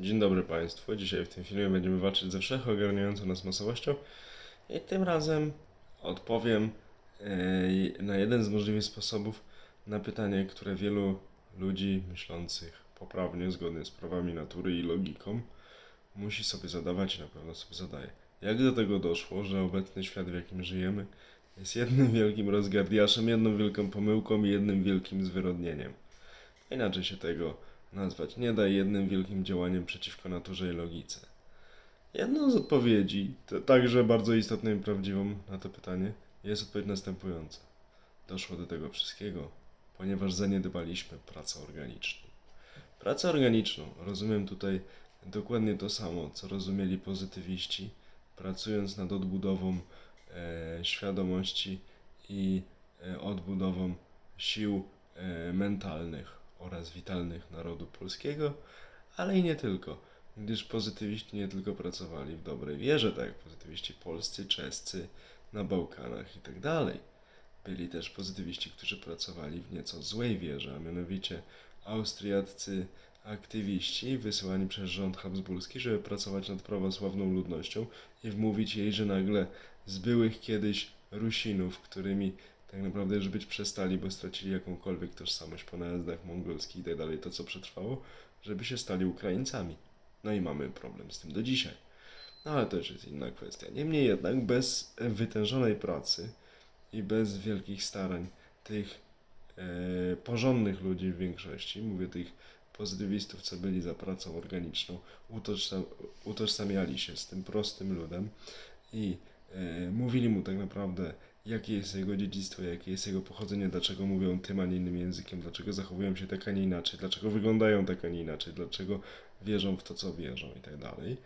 Dzień dobry Państwu. Dzisiaj w tym filmie będziemy walczyć ze wszechogarniającą nas masowością i tym razem odpowiem e, na jeden z możliwych sposobów na pytanie, które wielu ludzi myślących poprawnie, zgodnie z prawami natury i logiką, musi sobie zadawać i na pewno sobie zadaje. Jak do tego doszło, że obecny świat, w jakim żyjemy, jest jednym wielkim rozgardiaszem, jedną wielką pomyłką i jednym wielkim zwyrodnieniem? Inaczej się tego nazwać nie da jednym wielkim działaniem przeciwko naturze i logice. Jedną z odpowiedzi, także bardzo istotną i prawdziwą na to pytanie, jest odpowiedź następująca. Doszło do tego wszystkiego, ponieważ zaniedbaliśmy pracę organiczną. Pracę organiczną rozumiem tutaj dokładnie to samo, co rozumieli pozytywiści, pracując nad odbudową e, świadomości i e, odbudową sił e, mentalnych oraz witalnych narodu polskiego, ale i nie tylko, gdyż pozytywiści nie tylko pracowali w dobrej wierze, tak jak pozytywiści polscy, czescy, na Bałkanach i tak. Byli też pozytywiści, którzy pracowali w nieco złej wierze, a mianowicie austriaccy aktywiści wysyłani przez rząd habsburski, żeby pracować nad prawosławną ludnością i wmówić jej, że nagle z byłych kiedyś Rusinów, którymi tak naprawdę być przestali, bo stracili jakąkolwiek tożsamość po najazdach mongolskich i tak dalej, to co przetrwało, żeby się stali Ukraińcami. No i mamy problem z tym do dzisiaj. No ale to już jest inna kwestia. Niemniej jednak bez wytężonej pracy i bez wielkich starań tych e, porządnych ludzi w większości, mówię tych pozytywistów, co byli za pracą organiczną, utożsam, utożsamiali się z tym prostym ludem i e, mówili mu tak naprawdę, jakie jest jego dziedzictwo, jakie jest jego pochodzenie, dlaczego mówią tym, a nie innym językiem, dlaczego zachowują się tak, a nie inaczej, dlaczego wyglądają tak, a nie inaczej, dlaczego wierzą w to, co wierzą i tak dalej.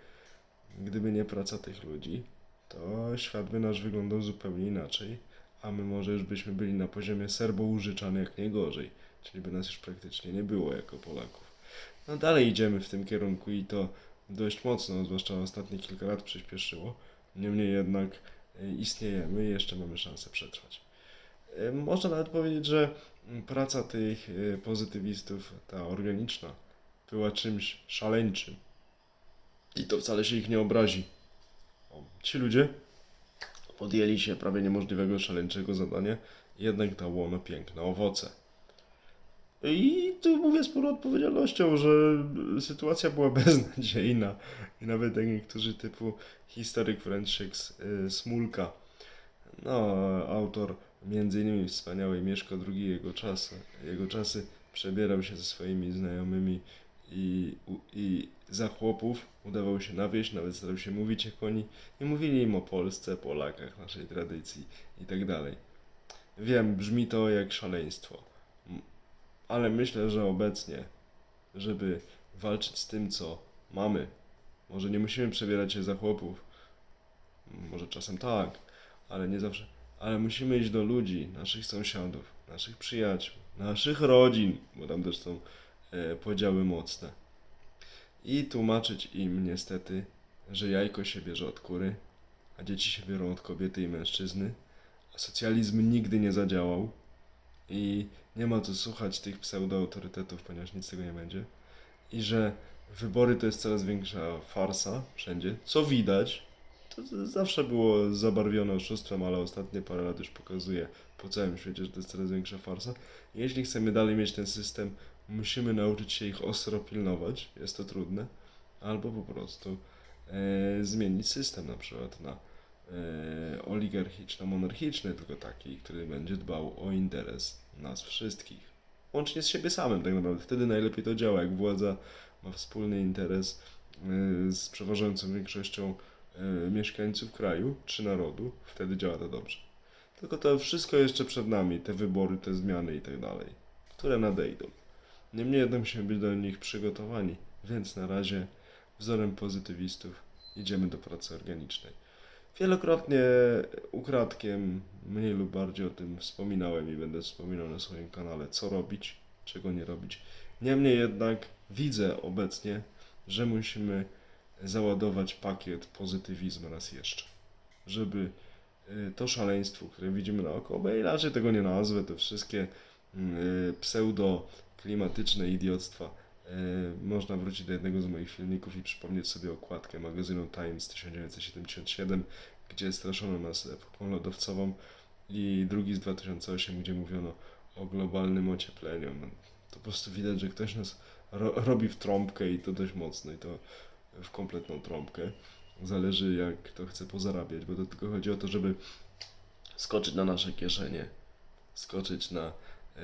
Gdyby nie praca tych ludzi, to świat by nasz wyglądał zupełnie inaczej, a my może już byśmy byli na poziomie serbo-użyczany jak nie gorzej, czyli by nas już praktycznie nie było jako Polaków. No dalej idziemy w tym kierunku i to dość mocno, zwłaszcza ostatnie kilka lat przyspieszyło. Niemniej jednak e, istniejemy i jeszcze mamy szansę przetrwać. E, Można nawet powiedzieć, że praca tych e, pozytywistów, ta organiczna, była czymś szaleńczym. I to wcale się ich nie obrazi. Ci ludzie podjęli się prawie niemożliwego, szaleńczego zadania, jednak dało ono piękne owoce. I tu mówię z pełną odpowiedzialnością, że sytuacja była beznadziejna. I nawet jak niektórzy typu historyk Franciszek y, Smulka, no, autor między innymi wspaniałej Mieszko II jego czasy, jego czasy przebierał się ze swoimi znajomymi i, i za chłopów udawał się na wieś, nawet starał się mówić jak oni i mówili im o Polsce, Polakach, naszej tradycji i tak dalej. Wiem, brzmi to jak szaleństwo, ale myślę, że obecnie, żeby walczyć z tym, co mamy, może nie musimy przebierać się za chłopów, może czasem tak, ale nie zawsze. Ale musimy iść do ludzi, naszych sąsiadów, naszych przyjaciół, naszych rodzin, bo tam też są e, podziały mocne. I tłumaczyć im niestety, że jajko się bierze od kury, a dzieci się biorą od kobiety i mężczyzny, a socjalizm nigdy nie zadziałał i nie ma co słuchać tych pseudoautorytetów, ponieważ nic z tego nie będzie. I że wybory to jest coraz większa farsa wszędzie, co widać, to zawsze było zabarwione oszustwem, ale ostatnie parę lat już pokazuje po całym świecie, że to jest coraz większa farsa. Jeśli chcemy dalej mieć ten system, musimy nauczyć się ich ostro pilnować, jest to trudne, albo po prostu e, zmienić system na przykład na oligarchiczno-monarchiczny, tylko taki, który będzie dbał o interes nas wszystkich. Łącznie z siebie samym tak naprawdę. Wtedy najlepiej to działa, jak władza ma wspólny interes e, z przeważającą większością e, mieszkańców kraju czy narodu, wtedy działa to dobrze. Tylko to wszystko jeszcze przed nami, te wybory, te zmiany i tak dalej, które nadejdą. Niemniej jednak musimy być do nich przygotowani, więc na razie wzorem pozytywistów idziemy do pracy organicznej. Wielokrotnie ukradkiem, mniej lub bardziej o tym wspominałem i będę wspominał na swoim kanale, co robić, czego nie robić. Niemniej jednak widzę obecnie, że musimy załadować pakiet pozytywizmu raz jeszcze, żeby y, to szaleństwo, które widzimy naokoło, bo inaczej tego nie nazwę, te wszystkie y, pseudo klimatyczne idiotstwa można wrócić do jednego z moich filmików i przypomnieć sobie okładkę magazynu Times 1977, gdzie straszono nas epoką lodowcową i drugi z 2008, gdzie mówiono o globalnym ociepleniu. No, to po prostu widać, że ktoś nas ro robi w trąbkę i to dość mocno i to w kompletną trąbkę. Zależy jak kto chce pozarabiać, bo to tylko chodzi o to, żeby skoczyć na nasze kieszenie, skoczyć na, e,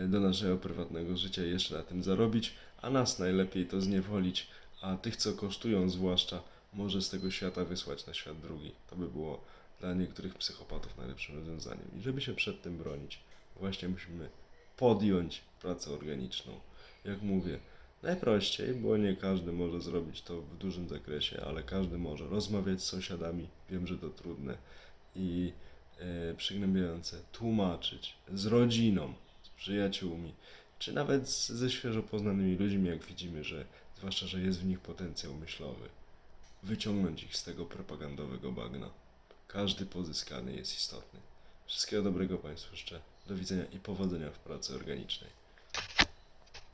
do naszego prywatnego życia i jeszcze na tym zarobić, a nas najlepiej to zniewolić, a tych, co kosztują zwłaszcza, może z tego świata wysłać na świat drugi. To by było dla niektórych psychopatów najlepszym rozwiązaniem. I żeby się przed tym bronić, właśnie musimy podjąć pracę organiczną. Jak mówię, najprościej, bo nie każdy może zrobić to w dużym zakresie, ale każdy może rozmawiać z sąsiadami. Wiem, że to trudne i e, przygnębiające, tłumaczyć z rodziną, przyjaciółmi, czy nawet ze świeżo poznanymi ludźmi, jak widzimy, że zwłaszcza, że jest w nich potencjał myślowy. Wyciągnąć ich z tego propagandowego bagna. Każdy pozyskany jest istotny. Wszystkiego dobrego Państwu życzę. Do widzenia i powodzenia w pracy organicznej.